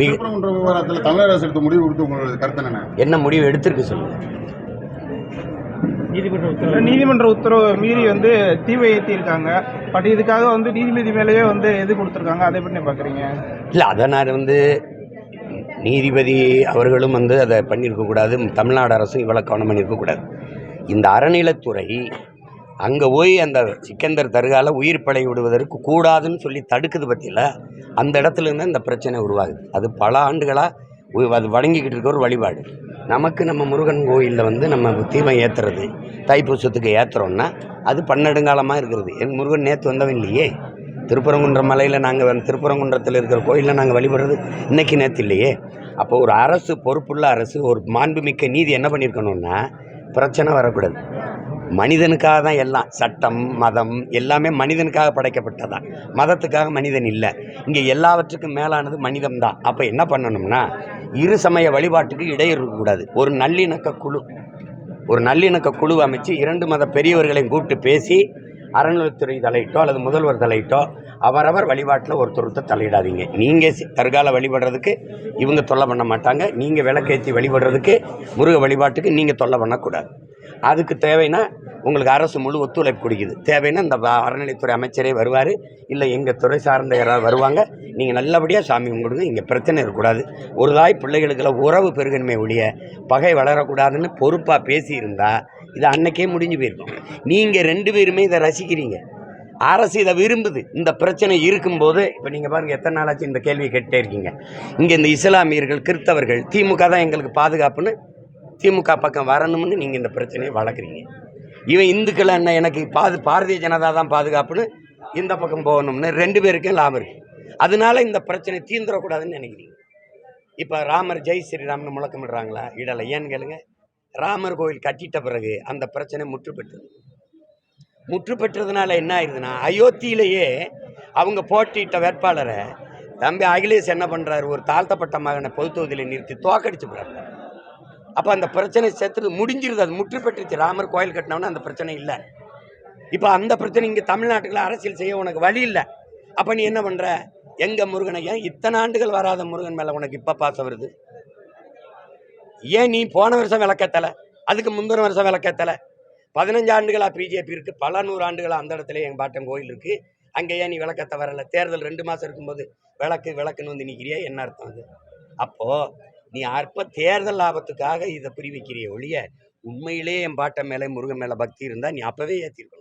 திருப்பரங்குன்ற விவகாரத்தில் தமிழக அரசு எடுத்த முடிவு கொடுத்து உங்களோட கருத்து என்ன என்ன முடிவு எடுத்திருக்கு சொல்லுங்க. நீதிமன்ற உத்தரவை. மீறி வந்து தீவை ஏற்றிருக்காங்க பட் இதுக்காக வந்து நீதிபதி மேலேயே வந்து எது கொடுத்துருக்காங்க? அதை பற்றி பார்க்குறீங்க இல்லை அதை நான் வந்து நீதிபதி அவர்களும் வந்து அதை பண்ணியிருக்கக்கூடாது தமிழ்நாடு அரசும் இவ்வளோ கவனம் பண்ணியிருக்கக்கூடாது இந்த அறநிலைத்துறை அங்கே போய் அந்த சிக்கந்தர் தருகால உயிர் பழை விடுவதற்கு கூடாதுன்னு சொல்லி தடுக்குது பற்றியில் அந்த இடத்துலேருந்து இந்த பிரச்சனை உருவாகுது. அது பல ஆண்டுகளாக அது வழங்கிக்கிட்டு இருக்க ஒரு வழிபாடு. நமக்கு நம்ம முருகன் கோயிலில் வந்து நம்ம தீபம் ஏற்றுறது தைப்பூசத்துக்கு ஏற்றுறோன்னா அது பன்னெடுங்காலமாக இருக்கிறது என் முருகன் நேற்று வந்தவன் இல்லையே திருப்பரங்குன்றம் மலையில் நாங்கள் திருப்பரங்குன்றத்தில் இருக்கிற கோயிலில் நாங்கள் வழிபடுறது இன்றைக்கி நேற்று இல்லையே. அப்போ ஒரு அரசு பொறுப்புள்ள அரசு ஒரு மாண்புமிக்க நீதி என்ன பண்ணியிருக்கணும்னா பிரச்சனை வரக்கூடாது. மனிதனுக்காக தான் எல்லாம் சட்டம் மதம் எல்லாமே மனிதனுக்காக படைக்கப்பட்டதான் மதத்துக்காக மனிதன் இல்லை. இங்கே எல்லாவற்றுக்கும் மேலானது மனிதம் தான் அப்போ என்ன பண்ணணும்னா இரு சமய வழிபாட்டுக்கு இடையூறு இருக்கக்கூடாது. ஒரு நல்லிணக்க குழு. ஒரு நல்லிணக்க குழு அமைச்சு இரண்டு மத பெரியவர்களையும் கூப்பிட்டு பேசி அறநிலைத்துறை தலையிட்டோ அல்லது முதல்வர் தலையிட்டோ அவரவர் வழிபாட்டில் ஒருத்தர் ஒருத்தர் தலையிடாதீங்க நீங்கள் தற்கால வழிபடுறதுக்கு இவங்க தொல்லை பண்ண மாட்டாங்க. நீங்கள் விளக்கேற்றி வழிபடுறதுக்கு முருக வழிபாட்டுக்கு நீங்கள் தொல்லை பண்ணக்கூடாது. அதுக்கு தேவைன்னா உங்களுக்கு அரசு முழு ஒத்துழைப்பு கொடுக்குது. தேவைன்னா இந்த அறநிலைத்துறை அமைச்சரே வருவார். இல்லை எங்கள் துறை சார்ந்த யாராவது வருவாங்க. நீங்கள் நல்லபடியாக சாமி கும்பிடுங்க. இங்கே பிரச்சனை இருக்கக்கூடாது. ஒரு தாய் பிள்ளைகளுக்கெல்லாம் உறவு பெருகணுமே ஒழிய பகை வளரக்கூடாதுன்னு பொறுப்பாக பேசியிருந்தா இது அன்னைக்கே முடிஞ்சு போயிருக்கும். நீங்கள் ரெண்டு பேருமே இதை ரசிக்கிறீங்க. அரசு இதை விரும்புது. இந்த பிரச்சனை இருக்கும்போது இப்போ நீங்கள் பாருங்கள் எத்தனை நாளாச்சு இந்த கேள்வியை கேட்டே இருக்கீங்க. இங்கே இந்த இஸ்லாமியர்கள் கிறிஸ்தவர்கள் திமுக தான் எங்களுக்கு பாதுகாப்புன்னு திமுக பக்கம் வரணும்னு நீங்கள் இந்த பிரச்சனையை வளர்க்குறீங்க. இவன் இந்துக்கள் என்ன எனக்கு பாது பாரதிய ஜனதா தான் பாதுகாப்புன்னு இந்த பக்கம் போகணும்னு ரெண்டு பேருக்கும் லாபம் இருக்குது அதனால இந்த பிரச்சனை தீந்துடக்கூடாதுன்னு நினைக்கிறீங்க. இப்போ ராமர் ஜெய் ஸ்ரீராம்னு முழக்கமிடுறாங்களா? இடலை. ஏன்னு கேளுங்க. ராமர் கோவில் கட்டிட்ட பிறகு அந்த பிரச்சனை முற்று பெற்றது முற்று பெற்றதுனால என்ன ஆயிடுதுன்னா அயோத்தியிலேயே அவங்க போட்டியிட்ட வேட்பாளரை தம்பி அகிலேஷ் என்ன பண்ணுறாரு ஒரு தாழ்த்தப்பட்ட மகனை பொது தொகுதியில் நிறுத்தி தோக்கடிச்சு போகிறாரு அப்போ அந்த பிரச்சனை சேர்த்துட்டு முடிஞ்சிருது. அது முற்று பெற்றுச்சு. ராமர் கோயில் கட்டினவொன்னே அந்த பிரச்சனை இல்லை. இப்போ அந்த பிரச்சனை இங்கே தமிழ்நாட்டுக்குள்ள அரசியல் செய்ய உனக்கு வழி இல்லை. அப்போ நீ என்ன பண்ணுற எங்கள் முருகனை ஏன் இத்தனை ஆண்டுகள் வராத முருகன் மேலே உனக்கு இப்போ பாசம் வருது? ஏன் நீ போன வருஷம் விளக்கத்தலை? அதுக்கு முந்தின வருஷம் விளக்கத்தலை? பதினஞ்சு ஆண்டுகளாக பிஜேபி இருக்குது பல நூறு ஆண்டுகளாக அந்த இடத்துல எங்கள் பாட்டன் கோயில் இருக்குது அங்கே ஏன் நீ விளக்கத்தை வரலை? தேர்தல் ரெண்டு மாதம் இருக்கும்போது விளக்கு விளக்குன்னு வந்து நிற்கிறியா என்ன அர்த்தம் அது? அப்போது நீ அற்ப தேர்தல் லாபத்துக்காக இதை புரி வைக்கிறிய ஒழிய உண்மையிலே என் பாட்டை மேலே முருகன் மேலே பக்தி இருந்தால் நீ அப்போவே ஏற்றிருக்கணும்